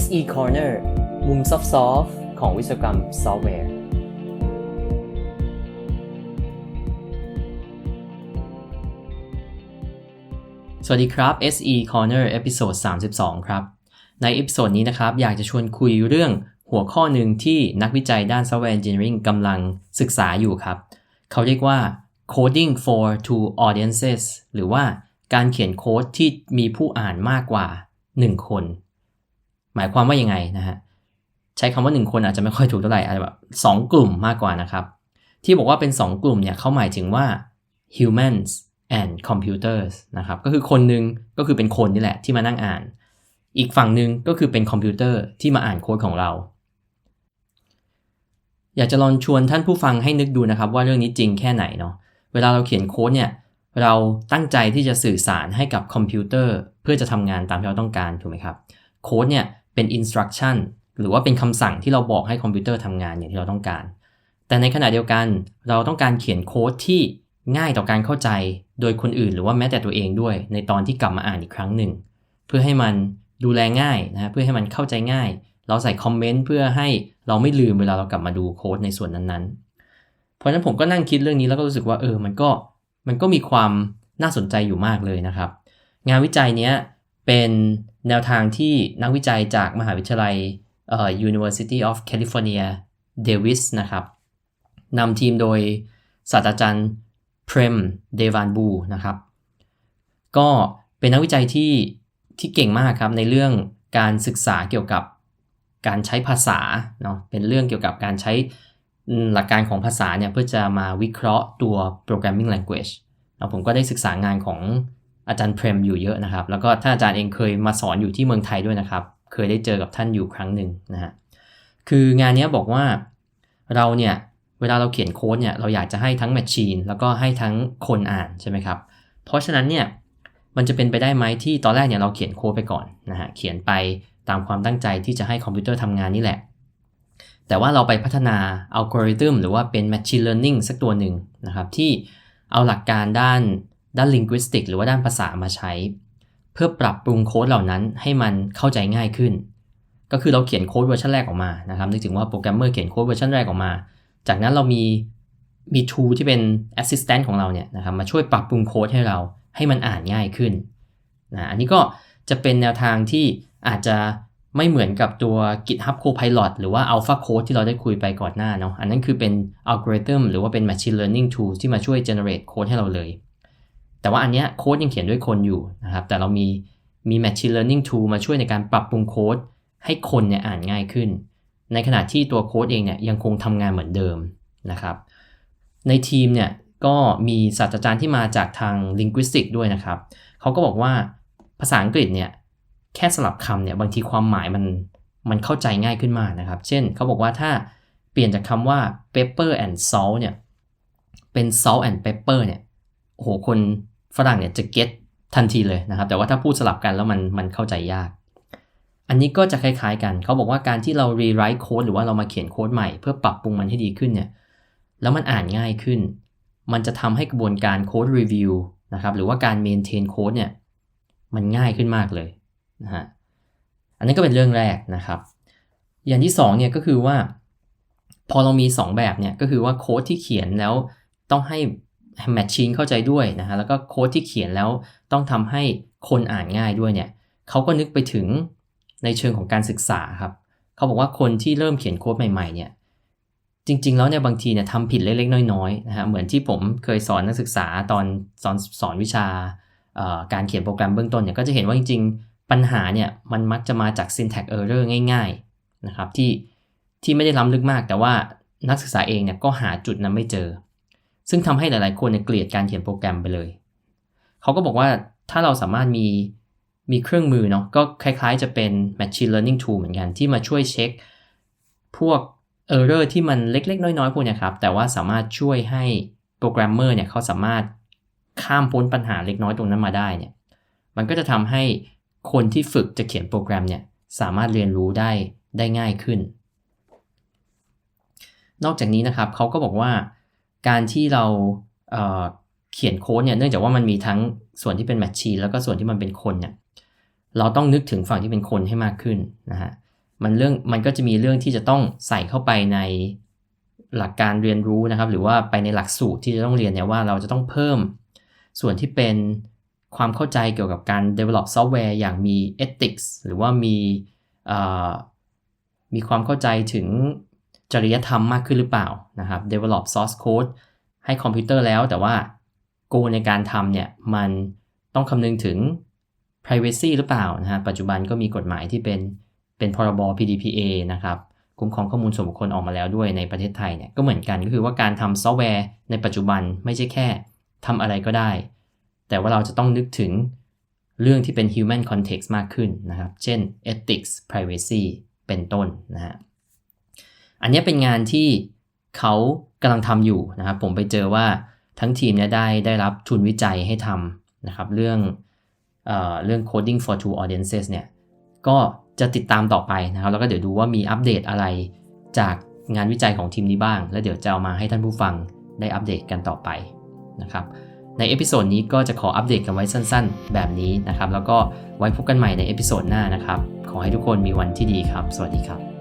SE Corner มุมซอฟต์ของวิศวกรรมซอฟต์แวร์ สวัสดีครับ SE Corner เอพิโซด32 ครับ ในเอพิโซดนี้นะครับ อยากจะชวนคุยเรื่องหัวข้อหนึ่งที่นักวิจัยด้าน Software Engineering กำลังศึกษาอยู่ครับ เขาเรียกว่า coding for two audiences หรือว่าการเขียนโค้ดที่มีผู้อ่านมากกว่า 1 คน หมายความว่ายังไงนะฮะใช้คำว่า 1 คนอาจจะไม่ค่อยถูกเท่าไหร่อาจจะแบบสองกลุ่มมากกว่านะครับ ที่บอกว่าเป็น 2 กลุ่มเนี่ยเขาหมายถึงว่า humans and computers นะครับก็คือคนหนึ่งก็คือเป็นคนนี่แหละที่มานั่งอ่าน อีกฝั่งหนึ่งก็คือเป็นคอมพิวเตอร์ที่มาอ่านโค้ดของเรา อยากจะลองชวนท่านผู้ฟังให้นึกดูนะครับ ว่าเรื่องนี้จริงแค่ไหนเนาะเวลาเราเขียนโค้ดเนี่ยเราตั้งใจที่จะสื่อสารให้กับคอมพิวเตอร์ เพื่อจะทำงานตามที่เราต้องการถูกไหมครับโค้ดเนี่ย เป็น instruction หรือว่าเป็นคำสั่งที่เราบอกให้คอมพิวเตอร์ทำงานอย่างที่เราต้องการ แต่ในขณะเดียวกันเราต้องการเขียนโค้ดที่ง่ายต่อการเข้าใจ โดยคนอื่นหรือว่าแม้แต่ตัวเองด้วย ในตอนที่กลับมาอ่านอีกครั้งหนึ่ง เพื่อให้มันดูแลง่ายนะเพื่อให้มันเข้าใจง่าย เราใส่คอมเมนต์เพื่อให้เราไม่ลืมเวลาเรากลับมาดูโค้ดในส่วนนั้นๆ เพราะฉะนั้นผมก็นั่งคิดเรื่องนี้แล้วก็รู้สึกว่าเออมันก็มันก็มีความน่าสนใจอยู่มากเลยนะครับ งานวิจัยเนี้ย เป็นแนวทางที่นักวิจัยจากมหาวิทยาลัย University of California Davis นะครับนำทีมโดยศาสตราจารย์เพรมเดวานบูนะครับ ก็เป็นนักวิจัยที่ที่เก่งมากครับในเรื่องการศึกษาเกี่ยวกับการใช้ภาษาเนาะเป็นเรื่องเกี่ยวกับการใช้หลักการของภาษาเนี่ยเพื่อจะมาวิเคราะห์ตัว programming language แล้วผมก็ได้ศึกษางานของ อาจารย์เพรมอยู่เยอะนะครับ แล้วก็ท่านอาจารย์เองเคยมาสอนอยู่ที่เมืองไทยด้วยนะครับ เคยได้เจอกับท่านอยู่ครั้งหนึ่งนะฮะคืองานนี้บอกว่าเราเนี่ยเวลาเราเขียนโค้ดเนี่ยเราอยากจะให้ทั้งแมชชีนแล้วก็ให้ทั้งคนอ่านใช่ไหมครับ เพราะฉะนั้นเนี่ยมันจะเป็นไปได้ไหมที่ตอนแรกเนี่ยเราเขียนโค้ดไปก่อนนะฮะเขียนไปตามความตั้งใจที่จะให้คอมพิวเตอร์ทำงานนี่แหละ แต่ว่าเราไปพัฒนาอัลกอริทึมหรือว่าเป็น Machine Learning สักตัวหนึ่งนะครับที่เอาหลักการด้าน ด้าน linguistic หรือว่าด้านภาษามาใช้ เพื่อปรับปรุงโค้ดเหล่านั้นให้มันเข้าใจง่ายขึ้น ก็คือเราเขียนโค้ดเวอร์ชันแรกออกมานะครับนึกถึงว่าโปรแกรมเมอร์เขียนโค้ดเวอร์ชันแรกออกมา จากนั้นเรามีมี tool ที่เป็น assistant ของเราเนี่ยนะครับมาช่วยปรับปรุงโค้ดให้เราให้มันอ่านง่ายขึ้นนะอันนี้ก็จะเป็นแนวทางที่อาจจะไม่เหมือนกับตัว GitHub Copilot หรือว่า Alpha Code ที่เราได้คุยไปก่อนหน้าเนาะอันนั้นคือเป็นอัลกอริทึมหรือว่าเป็น Machine Learning Tool ที่มาช่วย generate โค้ดให้เราเลย แต่ว่าอันเนี้ยโค้ดยังเขียนด้วยคนอยู่นะครับแต่เรามีมี Machine Learning Tool มาช่วยในการปรับปรุงโค้ดให้คนเนี่ยอ่านง่ายขึ้น ในขณะที่ตัวโค้ดเองเนี่ยยังคงทำงานเหมือนเดิมนะครับ ในทีมเนี่ยก็มีศาสตราจารย์ที่มาจากทาง Linguistic ด้วยนะครับ เขาก็บอกว่าภาษาอังกฤษเนี่ยแค่สลับคำเนี่ยบางทีความหมายมันมันเข้าใจง่ายขึ้นมากนะครับ เช่นเขาบอกว่าถ้าเปลี่ยนจากคำว่า pepper and salt เนี่ยเป็น salt and pepper เนี่ยโอ้โหคน ฝรั่งเนี่ยจะเก็ตทันทีเลยนะครับ แต่ว่าถ้าพูดสลับกันแล้วมันมันเข้าใจยาก อันนี้ก็จะคล้ายๆกัน เขาบอกว่าการที่เรา rewrite โค้ดหรือว่าเรามาเขียนโค้ดใหม่เพื่อปรับปรุงมันให้ดีขึ้นเนี่ย แล้วมันอ่านง่ายขึ้น มันจะทำให้กระบวนการโค้ดรีวิวนะครับหรือว่าการ maintain โค้ดเนี่ยมันง่ายขึ้นมากเลยนะฮะ อันนี้ก็เป็นเรื่องแรกนะครับ อย่างที่2เนี่ยก็คือว่า พอเรามี 2 แบบเนี่ยก็คือว่าโค้ดที่เขียนแล้วต้องให้ แมชชีนเข้าใจด้วยนะฮะแล้วก็โค้ดที่เขียนแล้วต้องทำให้คนอ่านง่ายด้วยเนี่ยเขาก็นึกไปถึงในเชิงของการศึกษาครับเขาบอกว่าคนที่เริ่มเขียนโค้ดใหม่ๆเนี่ยจริง ๆ แล้วเนี่ยบางทีเนี่ยทำผิดเล็กๆน้อยๆนะฮะเหมือนที่ผมเคยสอนนักศึกษาตอนสอนสอนวิชาการเขียนโปรแกรมเบื้องต้นเนี่ยก็จะเห็นว่าจริง ๆ ปัญหาเนี่ยมันมักจะมาจาก syntax error ง่าย ๆ นะครับที่ที่ไม่ได้ล้ำลึกมาก แต่ว่านักศึกษาเองเนี่ยก็หาจุดนั้นไม่เจอ ซึ่งทำให้หลายๆ คนเนี่ยเกลียดการเขียนโปรแกรมไปเลย เขาก็บอกว่าถ้าเราสามารถมีมีเครื่องมือเนาะก็คล้ายๆ จะเป็น machine learning tool เหมือนกันที่มาช่วยเช็ค พวก error ที่มันเล็ก ๆ น้อย ๆ พวกนี้ครับ แต่ว่าสามารถช่วยให้โปรแกรมเมอร์เนี่ยเขาสามารถข้ามพ้นปัญหาเล็กน้อยตรงนั้นมาได้เนี่ย มันก็จะทำให้คนที่ฝึกจะเขียนโปรแกรมเนี่ยสามารถเรียนรู้ได้ได้ง่ายขึ้น นอกจากนี้นะครับเขาก็บอกว่า การที่เราเเขียนโค้ดเนี่ยเนื่องจากว่ามันมีทั้งส่วนที่เป็นแมชชีนแล้วก็ส่วนที่มันเป็นคนเนี่ยเราต้องนึกถึงฝั่งที่เป็นคนให้มากขึ้นนะฮะมันเรื่องมันก็จะมีเรื่องที่จะต้องใส่เข้าไปในหลักการเรียนรู้นะครับ หรือว่าไปในหลักสูตรที่จะต้องเรียนเนี่ยว่าเราจะต้องเพิ่มส่วนที่เป็นความเข้าใจเกี่ยวกับการ develop ซอฟต์แวร์อย่างมี ethics หรือว่ามีมีความเข้าใจถึง จริยธรรมมากขึ้นหรือเปล่านะครับ develop source code ให้คอมพิวเตอร์แล้วแต่ว่าโกในการทำเนี่ย มันต้องคำนึงถึง privacy หรือเปล่านะฮะปัจจุบันก็มีกฎหมายที่เป็นเป็นพรบ PDPA นะครับคุ้มครองข้อมูลส่วนบุคคลออกมาแล้วด้วยในประเทศไทยเนี่ยก็เหมือนกันก็คือว่าการทำซอฟต์แวร์ในปัจจุบันไม่ใช่แค่ทำอะไรก็ได้ แต่ว่าเราจะต้องนึกถึงเรื่องที่เป็น human context มากขึ้นนะครับ เช่น ethics privacy เป็นต้นนะฮะ อันนี้เป็นงานที่เขากำลังทำอยู่นะครับ ผมไปเจอว่าทั้งทีมเนี่ยได้ได้รับทุนวิจัยให้ทำนะครับ เรื่องเออเรื่อง coding for two audiences เนี่ยก็จะติดตามต่อไปนะครับ แล้วก็เดี๋ยวดูว่ามีอัปเดตอะไรจากงานวิจัยของทีมนี้บ้าง แล้วเดี๋ยวจะเอามาให้ท่านผู้ฟังได้อัปเดตกันต่อไปนะครับในเอพิโซดนี้ก็จะขออัปเดตกันไว้สั้นๆ แบบนี้นะครับ แล้วก็ไว้พบกันใหม่ในเอพิโซดหน้านะครับ ขอให้ทุกคนมีวันที่ดีครับ สวัสดีครับ